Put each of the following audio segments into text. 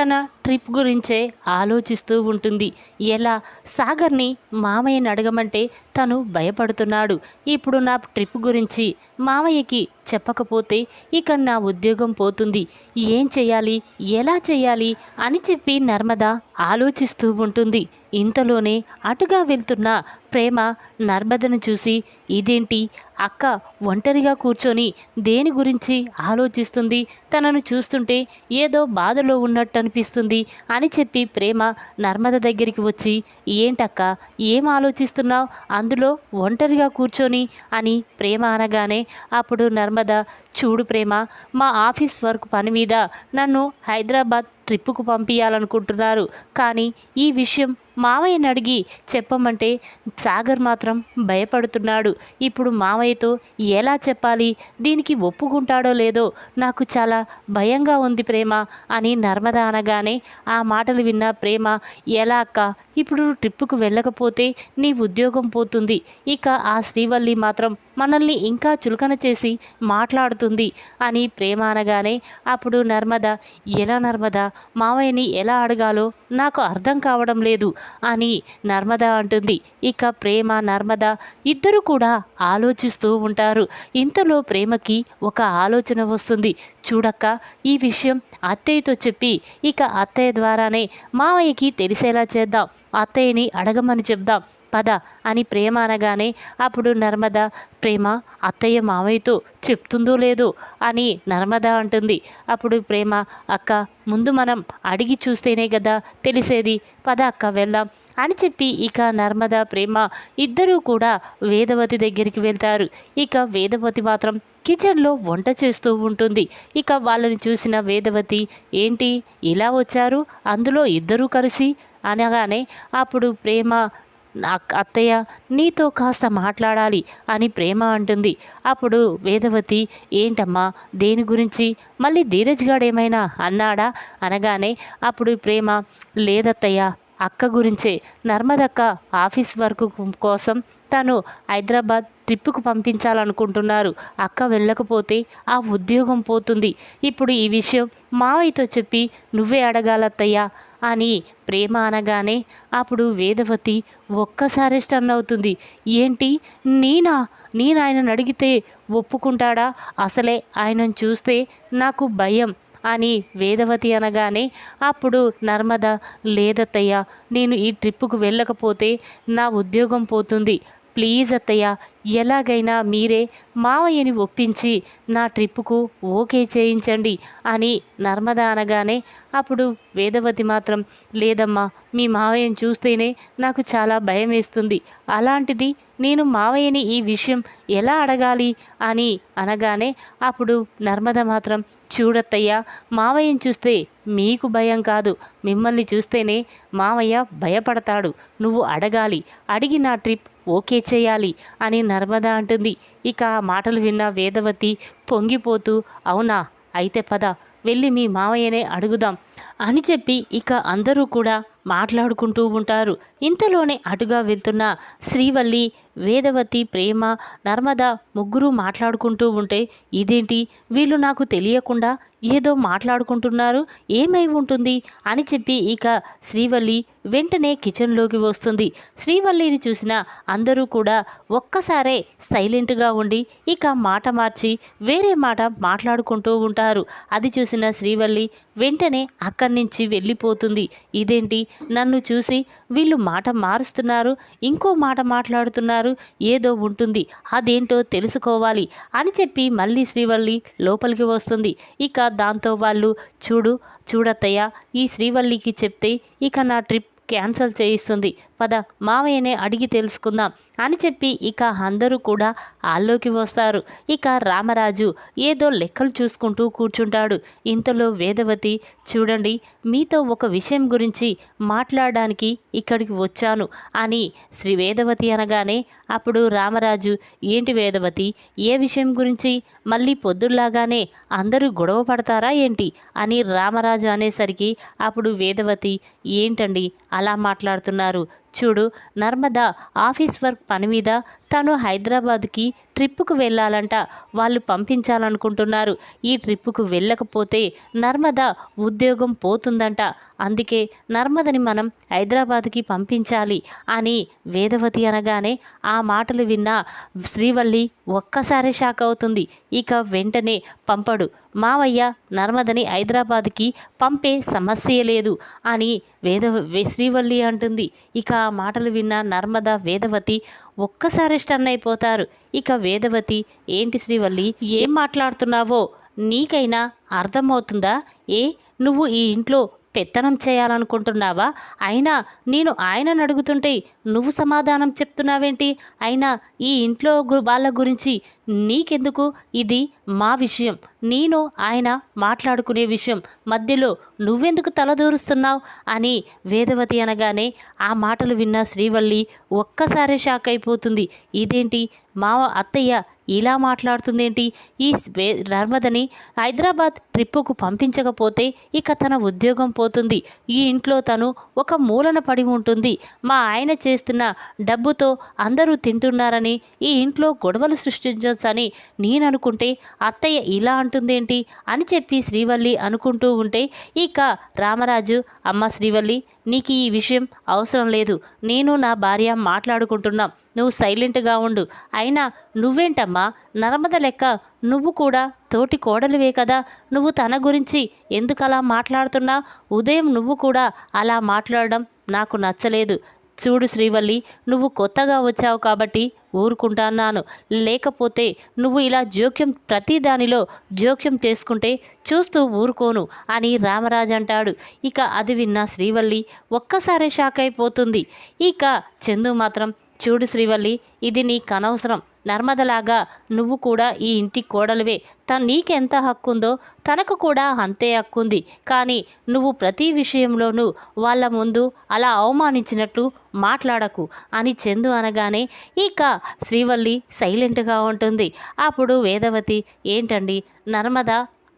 తన ట్రిప్ గురించే ఆలోచిస్తూ ఉంటుంది. ఎలా? సాగర్ని మామయ్యని అడగమంటే తను భయపడుతున్నాడు. ఇప్పుడు నా ట్రిప్ గురించి మామయ్యకి చెప్పకపోతే ఇక నా ఉద్యోగం పోతుంది. ఏం చేయాలి? ఎలా చేయాలి? అని చెప్పి నర్మదా ఆలోచిస్తూ ఉంటుంది. ఇంతలోనే అటుగా వెళ్తున్న ప్రేమ నర్మదను చూసి ఇదేంటి? అక్క ఒంటరిగా కూర్చొని దేని గురించి ఆలోచిస్తుంది? తనను చూస్తుంటే ఏదో బాధలో ఉన్నట్టు అనిపిస్తుంది అని చెప్పి ప్రేమ నర్మద దగ్గరికి వచ్చి ఏంటక్క? ఏం ఆలోచిస్తున్నావు? అందులో ఒంటరిగా కూర్చొని అని ప్రేమ అనగానే అప్పుడు నర్మద చూడు ప్రేమ మా ఆఫీస్ వర్క్ పని మీద నన్ను హైదరాబాద్ ట్రిప్పుకు పంపించాలనుకుంటున్నారు కానీ ఈ విషయం మావయ్యని అడిగి చెప్పమంటే సాగర్ మాత్రం భయపడుతున్నాడు. ఇప్పుడు మావయ్యతో ఎలా చెప్పాలి? దీనికి ఒప్పుకుంటాడో లేదో నాకు చాలా భయంగా ఉంది ప్రేమ అని నర్మద అనగానే ఆ మాటలు విన్న ప్రేమ ఎలా అక్క ఇప్పుడు ట్రిప్పుకు వెళ్ళకపోతే నీ ఉద్యోగం పోతుంది. ఇక ఆ శ్రీవల్లి మాత్రం మనల్ని ఇంకా చులకన చేసి మాట్లాడుతుంది అని ప్రేమ అనగానే అప్పుడు నర్మద ఎలా నర్మద మావయ్యని ఎలా అడగాలో నాకు అర్థం కావడం లేదు. అని నర్మద అంటుంది. ఇక ప్రేమ నర్మద ఇద్దరు కూడా ఆలోచిస్తూ ఉంటారు. ఇంతలో ప్రేమకి ఒక ఆలోచన వస్తుంది. చూడక్క ఈ విషయం అత్తయ్యతో చెప్పి ఇక అత్తయ్య ద్వారానే మావయ్యకి తెలిసేలా చేద్దాం. అత్తయ్యని అడగమని చెప్దాం. పద అని ప్రేమ అనగానే అప్పుడు నర్మద ప్రేమ అత్తయ్య మావయ్యతో చెప్తుందో లేదో అని నర్మద అంటుంది. అప్పుడు ప్రేమ అక్క ముందు మనం అడిగి చూస్తేనే కదా తెలిసేది. పద అక్క వెళ్దాం అని చెప్పి ఇక నర్మద ప్రేమ ఇద్దరూ కూడా వేదవతి దగ్గరికి వెళ్తారు. ఇక వేదవతి మాత్రం కిచెన్లో వంట చేస్తూ ఉంటుంది. ఇక వాళ్ళని చూసిన వేదవతి ఏంటి ఇలా వచ్చారు? అందులో ఇద్దరూ కలిసి? అనగానే అప్పుడు ప్రేమ నా అత్తయ్య నీతో కాస్త మాట్లాడాలి అని ప్రేమ అంటుంది. అప్పుడు వేదవతి ఏంటమ్మా దేని గురించి? మళ్ళీ ధీరజ్ ఏమైనా అన్నాడా? అనగానే అప్పుడు ప్రేమ లేదత్తయ్య అక్క గురించే. నర్మదక్క ఆఫీస్ వర్క్ కోసం తను హైదరాబాద్ ట్రిప్పుకు పంపించాలనుకుంటున్నారు. అక్క వెళ్ళకపోతే ఆ ఉద్యోగం పోతుంది. ఇప్పుడు ఈ విషయం మావయ్యతో చెప్పి నువ్వే అడగాలత్తయ్యా అని ప్రేమ అనగానే అప్పుడు వేదవతి ఒక్కసారి స్టన్ అవుతుంది. ఏంటి? నేనా? నేను ఆయనను అడిగితే ఒప్పుకుంటాడా? అసలే ఆయనను చూస్తే నాకు భయం అని వేదవతి అనగానే అప్పుడు నర్మద లేదత్తయ్య నేను ఈ ట్రిప్పుకు వెళ్ళకపోతే నా ఉద్యోగం పోతుంది. ప్లీజ్ అత్తయ్య ఎలాగైనా మీరే మావయ్యని ఒప్పించి నా ట్రిప్పుకు ఓకే చేయించండి అని నర్మద అనగానే అప్పుడు వేదవతి మాత్రం లేదమ్మా మీ మావయ్యని చూస్తేనే నాకు చాలా భయం వేస్తుంది. అలాంటిది నేను మావయ్యని ఈ విషయం ఎలా అడగాలి? అని అనగానే అప్పుడు నర్మద మాత్రం చూడత్తయ్యా మావయ్యని చూస్తే మీకు భయం కాదు. మిమ్మల్ని చూస్తేనే మావయ్య భయపడతాడు. నువ్వు అడగాలి. అడిగి నా ట్రిప్ ఓకే చేయాలి అని నర్మద అంటుంది. ఇక ఆ మాటలు విన్న వేదవతి పొంగిపోతూ అవునా? అయితే పద వెళ్ళి మీ మావయ్యనే అడుగుదాం. అని చెప్పి ఇక అందరూ కూడా మాట్లాడుకుంటూ ఉంటారు. ఇంతలోనే అటుగా వెళ్తున్న శ్రీవల్లి వేదవతి ప్రేమ నర్మద ముగ్గురు మాట్లాడుకుంటూ ఉంటే ఇదేంటి? వీళ్ళు నాకు తెలియకుండా ఏదో మాట్లాడుకుంటున్నారు. ఏమై ఉంటుంది? అని చెప్పి ఇక శ్రీవల్లి వెంటనే కిచెన్లోకి వస్తుంది. శ్రీవల్లిని చూసిన అందరూ కూడా ఒక్కసారే సైలెంట్గా ఉండి ఇక మాట మార్చి వేరే మాట మాట్లాడుకుంటూ ఉంటారు. అది చూసిన శ్రీవల్లి వెంటనే అక్కడి నుంచి వెళ్ళిపోతుంది. ఇదేంటి? నన్ను చూసి వీళ్ళు మాట మారుస్తున్నారు ఇంకో మాట మాట్లాడుతున్నారు ఏదో ఉంటుంది అదేంటో తెలుసుకోవాలి అని చెప్పి మళ్ళీ శ్రీవల్లి లోపలికి వస్తుంది. ఇక దాంతో వాళ్ళు చూడు చూడత్తయ్య ఈ శ్రీవల్లికి చెప్తే ఇక నా ట్రిప్ క్యాన్సిల్ చేయిస్తుంది. పద మావయ్యనే అడిగి తెలుసుకుందాం అని చెప్పి ఇక అందరూ కూడా ఆల్లోకి వస్తారు. ఇక రామరాజు ఏదో లెక్కలు చూసుకుంటూ కూర్చుంటాడు. ఇంతలో వేదవతి చూడండి మీతో ఒక విషయం గురించి మాట్లాడడానికి ఇక్కడికి వచ్చాను అని శ్రీ వేదవతి అనగానే అప్పుడు రామరాజు ఏంటి వేదవతి ఏ విషయం గురించి? మళ్ళీ పొద్దుల్లాగానే అందరూ గొడవ పడతారా ఏంటి? అని రామరాజు అనేసరికి అప్పుడు వేదవతి ఏంటండి అలా మాట్లాడుతున్నారు? చూడు నర్మదా ఆఫీస్ వర్క్ పని మీద తను హైదరాబాద్కి ట్రిప్పుకు వెళ్ళాలంట. వాళ్ళు పంపించాలనుకుంటున్నారు. ఈ ట్రిప్పుకు వెళ్ళకపోతే నర్మద ఉద్యోగం పోతుందంట. అందుకే నర్మదని మనం హైదరాబాద్కి పంపించాలి అని వేదవతి అనగానే ఆ మాటలు విన్న శ్రీవల్లి ఒక్కసారి షాక్ అవుతుంది. ఇక వెంటనే పంపడు. మావయ్య నర్మదని హైదరాబాద్కి పంపే సమస్య లేదు అని వేద శ్రీవల్లి అంటుంది. ఇక ఆ మాటలు విన్న నర్మద వేదవతి ఒక్కసారి స్టన్ అయిపోతారు ఇక వేదవతి ఏంటి శ్రీవల్లి ఏం మాట్లాడుతున్నావో? నీకైనా అర్థమవుతుందా? ఏ నువ్వు ఈ ఇంట్లో పెత్తనం చేయాలనుకుంటున్నావా? అయినా నేను ఆయనను అడుగుతుంటే నువ్వు సమాధానం చెప్తున్నావేంటి? అయినా ఈ ఇంట్లో వాళ్ళ గురించి నీకెందుకు? ఇది మా విషయం. నేను ఆయన మాట్లాడుకునే విషయం. మధ్యలో నువ్వెందుకు తలదూరుస్తున్నావు అని వేదవతి అనగానే ఆ మాటలు విన్న శ్రీవల్లి ఒక్కసారే షాక్ అయిపోతుంది. ఇదేంటి? మా అత్తయ్య ఇలా మాట్లాడుతుందేంటి? ఈ నర్మదని హైదరాబాద్ ట్రిప్పుకు పంపించకపోతే ఇక తన ఉద్యోగం పోతుంది. ఈ ఇంట్లో తను ఒక మూలన పడి ఉంటుంది. మా ఆయన చేస్తున్న డబ్బుతో అందరూ తింటున్నారని ఈ ఇంట్లో గొడవలు సృష్టించ అని నేను అనుకుంటే అత్తయ్య ఇలా అంటుందేంటి? అని చెప్పి శ్రీవల్లి అనుకుంటూ ఉంటే ఇక రామరాజు అమ్మ శ్రీవల్లి నీకు ఈ విషయం అవసరం లేదు. నేను నా భార్య మాట్లాడుకుంటున్నాం. నువ్వు సైలెంట్గా ఉండు. అయినా నువ్వేంటమ్మా? నర్మద లెక్క నువ్వు కూడా తోటి కోడలివే కదా? నువ్వు తన గురించి ఎందుకలా మాట్లాడుతున్నా? ఉదయం నువ్వు కూడా అలా మాట్లాడడం నాకు నచ్చలేదు. చూడు శ్రీవల్లి నువ్వు కొత్తగా వచ్చావు కాబట్టి ఊరుకుంటాన్నాను. లేకపోతే నువ్వు ఇలా జోక్యం ప్రతిదానిలో జోక్యం చేసుకుంటే చూస్తూ ఊరుకోను అని రామరాజు అంటాడు. ఇక అది విన్న శ్రీవల్లి ఒక్కసారే షాక్ అయిపోతుంది. ఇక చందు మాత్రం చూడు శ్రీవల్లి ఇది నీకనవసరం. నర్మదలాగా నువ్వు కూడా ఈ ఇంటి కోడలివే. తను నీకెంత హక్కుందో తనకు కూడా అంతే హక్కు ఉంది కానీ నువ్వు ప్రతి విషయంలోనూ వాళ్ళ ముందు అలా అవమానించినట్టు మాట్లాడకు అని చందు అనగానే ఇక శ్రీవల్లి సైలెంట్గా ఉంటుంది. అప్పుడు వేదవతి ఏంటండి? నర్మద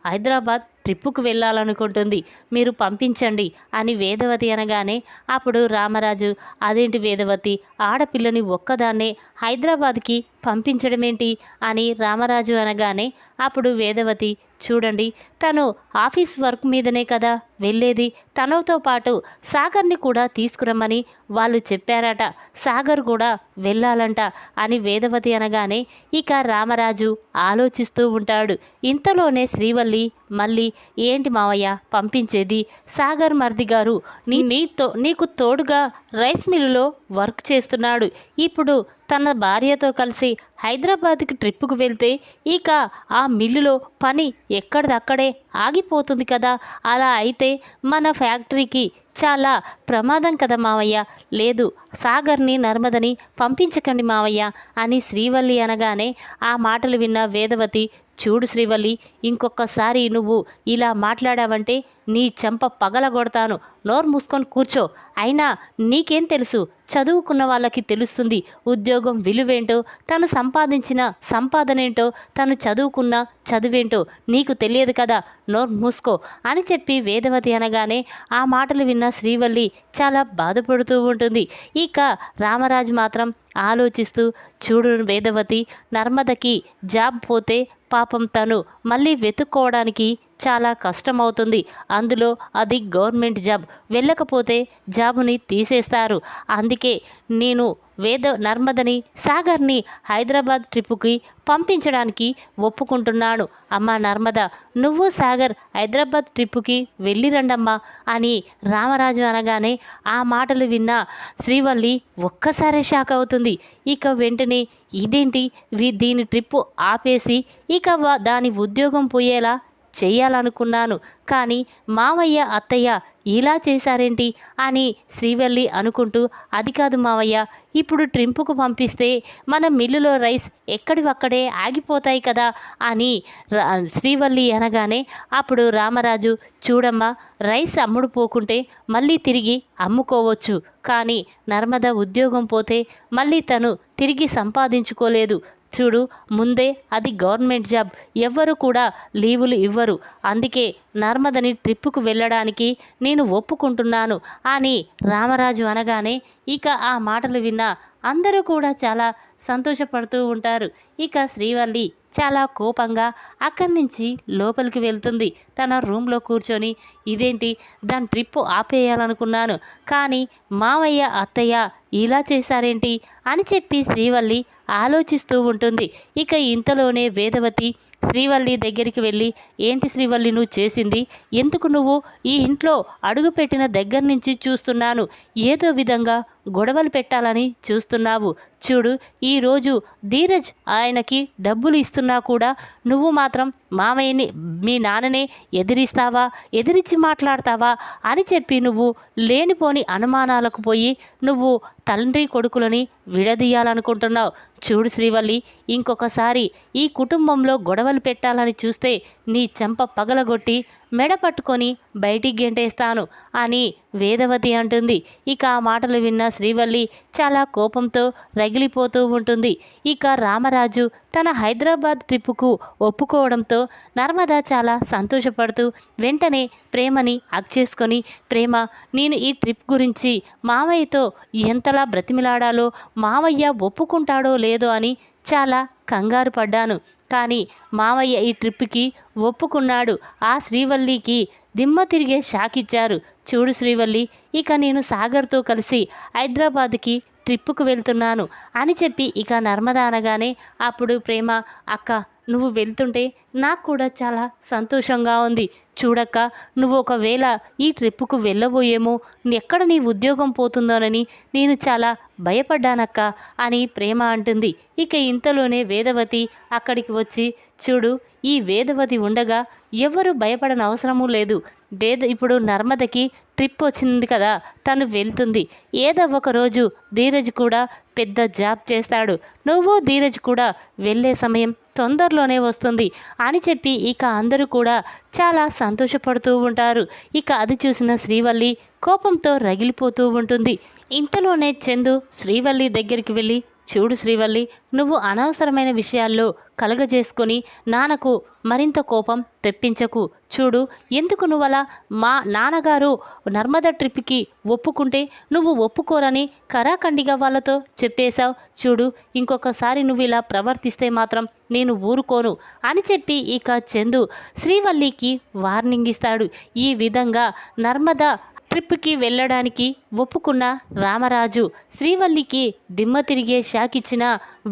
హైదరాబాద్ ట్రిప్పుకు వెళ్ళాలనుకుంటుంది. మీరు పంపించండి అని వేదవతి అనగానే అప్పుడు రామరాజు అదేంటి వేదవతి? ఆడపిల్లని ఒక్కదాన్నే హైదరాబాద్కి పంపించడమేంటి? అని రామరాజు అనగానే అప్పుడు వేదవతి చూడండి తను ఆఫీస్ వర్క్ మీదనే కదా వెళ్ళేది తనతో పాటు సాగర్ని కూడా తీసుకురమ్మని వాళ్ళు చెప్పారట. సాగర్ కూడా వెళ్ళాలంట అని వేదవతి అనగానే ఇక రామరాజు ఆలోచిస్తూ ఉంటాడు. ఇంతలోనే శ్రీవల్లి మళ్ళీ ఏంటి మావయ్య? పంపించేది? సాగర్ మర్ది గారు నీ నీతో నీకు తోడుగా రైస్ మిల్లులో వర్క్ చేస్తున్నాడు. ఇప్పుడు తన భార్యతో కలిసి హైదరాబాద్కి ట్రిప్పుకు వెళ్తే ఇక ఆ మిల్లులో పని ఎక్కడిదక్కడే ఆగిపోతుంది కదా? అలా అయితే మన ఫ్యాక్టరీకి చాలా ప్రమాదం కదా మావయ్య? లేదు సాగర్ని నర్మదని పంపించకండి మావయ్య అని శ్రీవల్లి అనగానే ఆ మాటలు విన్న వేదవతి చూడు శ్రీవల్లి ఇంకొకసారి నువ్వు ఇలా మాట్లాడావంటే నీ చెంప పగలగొడతాను. నోరు మూసుకొని కూర్చో. అయినా నీకేం తెలుసు? చదువుకున్న వాళ్ళకి తెలుస్తుంది ఉద్యోగం విలువేంటో తను సంపాదించిన సంపాదనేంటో తను చదువుకున్న చదువేంటో నీకు తెలియదు కదా? నోరు మూసుకో అని చెప్పి వేదవతి అనగానే ఆ మాటలు విన్న శ్రీవల్లి చాలా బాధపడుతూ ఉంటుంది. ఇక రామరాజు మాత్రం ఆలోచిస్తూ చూడు వేదవతి నర్మదకి జాబ్ పోతే పాపం తను మళ్ళీ వెతుక్కోవడానికి చాలా కష్టమవుతుంది. అందులో అది గవర్నమెంట్ జాబ్. వెళ్ళకపోతే జాబుని తీసేస్తారు. అందుకే నేను వేద నర్మదని సాగర్ని హైదరాబాద్ ట్రిప్పుకి పంపించడానికి ఒప్పుకుంటున్నాను. అమ్మా నర్మద నువ్వు సాగర్ హైదరాబాద్ ట్రిప్పుకి వెళ్ళిరండమ్మా అని రామరాజు అనగానే ఆ మాటలు విన్న శ్రీవల్లి ఒక్కసారి షాక్ అవుతుంది. ఇక వెంటనే ఇదేంటి? వీ- దీని ట్రిప్పు ఆపేసి ఇక దాని ఉద్యోగం పోయేలా చేయాలనుకున్నాను. కానీ మావయ్య అత్తయ్య ఇలా చేశారేంటి? అని శ్రీవల్లి అనుకుంటూ అది కాదు మావయ్య ఇప్పుడు ట్రింపుకు పంపిస్తే మన మిల్లులో రైస్ ఎక్కడివక్కడే ఆగిపోతాయి కదా అని రా- శ్రీవల్లి అనగానే అప్పుడు రామరాజు చూడమ్మా రైస్ అమ్ముడు పోకుంటే మళ్ళీ తిరిగి అమ్ముకోవచ్చు. కానీ నర్మద ఉద్యోగం పోతే మళ్ళీ తను తిరిగి సంపాదించుకోలేదు. చూడు ముందే అది గవర్నమెంట్ జాబ్ ఎవ్వరు కూడా లీవులు ఇవ్వరు. అందుకే నర్మదని ట్రిప్పుకు వెళ్ళడానికి నేను ఒప్పుకుంటున్నాను. అని రామరాజు అనగానే ఇక ఆ మాటలు విన్న అందరూ కూడా చాలా సంతోషపడుతూ ఉంటారు. ఇక శ్రీవల్లి చాలా కోపంగా అక్కడి నుంచి లోపలికి వెళ్తుంది. తన రూమ్లో కూర్చొని ఇదేంటి? దాని ట్రిప్ ఆపేయాలనుకున్నాను. కానీ మావయ్య అత్తయ్య ఇలా చేశారేంటి? అని చెప్పి శ్రీవల్లి ఆలోచిస్తూ ఉంటుంది. ఇక ఇంతలోనే వేదవతి శ్రీవల్లి దగ్గరికి వెళ్ళి ఏంటి శ్రీవల్లి నువ్వు చేసింది? ఎందుకు నువ్వు ఈ ఇంట్లో అడుగుపెట్టిన దగ్గర నుంచి చూస్తున్నాను. ఏదో విధంగా గొడవలు పెట్టాలని చూస్తున్నావు. చూడు ఈరోజు ధీరజ్ ఆయనకి డబ్బులు ఇస్తున్నా కూడా నువ్వు మాత్రం మామయ్యని మీ నాన్ననే ఎదిరిస్తావా ఎదిరించి మాట్లాడతావా అని చెప్పి నువ్వు లేనిపోని అనుమానాలకు పోయి నువ్వు తండ్రి కొడుకులని విడదీయాలనుకుంటున్నావు. చూడు శ్రీవల్లి ఇంకొకసారి ఈ కుటుంబంలో గొడవలు పెట్టాలని చూస్తే నీ చెంప పగలగొట్టి మెడ పట్టుకొని బయటికి గెంటేస్తాను అని వేదవతి అంటుంది. ఇక ఆ మాటలు విన్న శ్రీవల్లి చాలా కోపంతో రగిలిపోతూ ఉంటుంది. ఇక రామరాజు తన హైదరాబాద్ ట్రిప్పుకు ఒప్పుకోవడంతో నర్మద చాలా సంతోషపడుతూ వెంటనే ప్రేమని హక్ చేసుకొని ప్రేమ నేను ఈ ట్రిప్ గురించి మావయ్యతో ఎంతలా బ్రతిమిలాడాలో మావయ్య ఒప్పుకుంటాడో లేదో అని చాలా కంగారు పడ్డాను. కానీ మావయ్య ఈ ట్రిప్కి ఒప్పుకున్నాడు. ఆ శ్రీవల్లికి దిమ్మ తిరిగే షాక్ ఇచ్చారు. చూడు శ్రీవల్లి ఇక నేను సాగర్తో కలిసి హైదరాబాద్కి ట్రిప్పుకు వెళ్తున్నాను అని చెప్పి ఇక నర్మదా అనగానే అప్పుడు ప్రేమ అక్క నువ్వు వెళ్తుంటే నాకు కూడా చాలా సంతోషంగా ఉంది. చూడక్క నువ్వు ఒకవేళ ఈ ట్రిప్పుకు వెళ్ళబోయేమో ఎక్కడ నీ ఉద్యోగం పోతుందోనని నేను చాలా భయపడ్డానక్క అని ప్రేమ అంటుంది. ఇక ఇంతలోనే వేదవతి అక్కడికి వచ్చి చూడు ఈ వేదవతి ఉండగా ఎవరు భయపడనవసరమూ లేదు. వేద ఇప్పుడు నర్మదకి ట్రిప్ వచ్చింది కదా తను వెళ్తుంది. ఏదో ఒక రోజు ధీరజ్ కూడా పెద్ద జాబ్ చేస్తాడు. నువ్వు ధీరజ్ కూడా వెళ్ళే సమయం తొందరలోనే వస్తుంది అని చెప్పి ఇక అందరూ కూడా చాలా సంతోషపడుతూ ఉంటారు. ఇక అది చూసిన శ్రీవల్లి కోపంతో రగిలిపోతూ ఉంటుంది. ఇంతలోనే చందు శ్రీవల్లి దగ్గరికి వెళ్ళి చూడు శ్రీవల్లి నువ్వు అనవసరమైన విషయాల్లో కలగజేసుకొని నాన్నకు మరింత కోపం తెప్పించకు. చూడు ఎందుకు నువ్వలా మా నాన్నగారు నర్మదా ట్రిప్కి ఒప్పుకుంటే నువ్వు ఒప్పుకోరని కరాఖండిగా వాళ్ళతో చెప్పేశావు. చూడు ఇంకొకసారి నువ్వు ఇలా ప్రవర్తిస్తే మాత్రం నేను ఊరుకోను అని చెప్పి ఇక చందు శ్రీవల్లికి వార్నింగ్ ఇస్తాడు. ఈ విధంగా నర్మదా ట్రిప్కి వెళ్ళడానికి ఒప్పుకున్న రామరాజు శ్రీవల్లికి దిమ్మ తిరిగే షాక్ ఇచ్చిన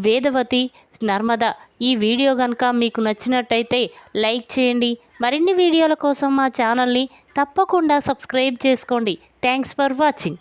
వేదవతి నర్మద. ఈ వీడియో కనుక మీకు నచ్చినట్టయితే లైక్ చేయండి. మరిన్ని వీడియోల కోసం మా ఛానల్ని తప్పకుండా సబ్స్క్రైబ్ చేసుకోండి. Thanks for watching.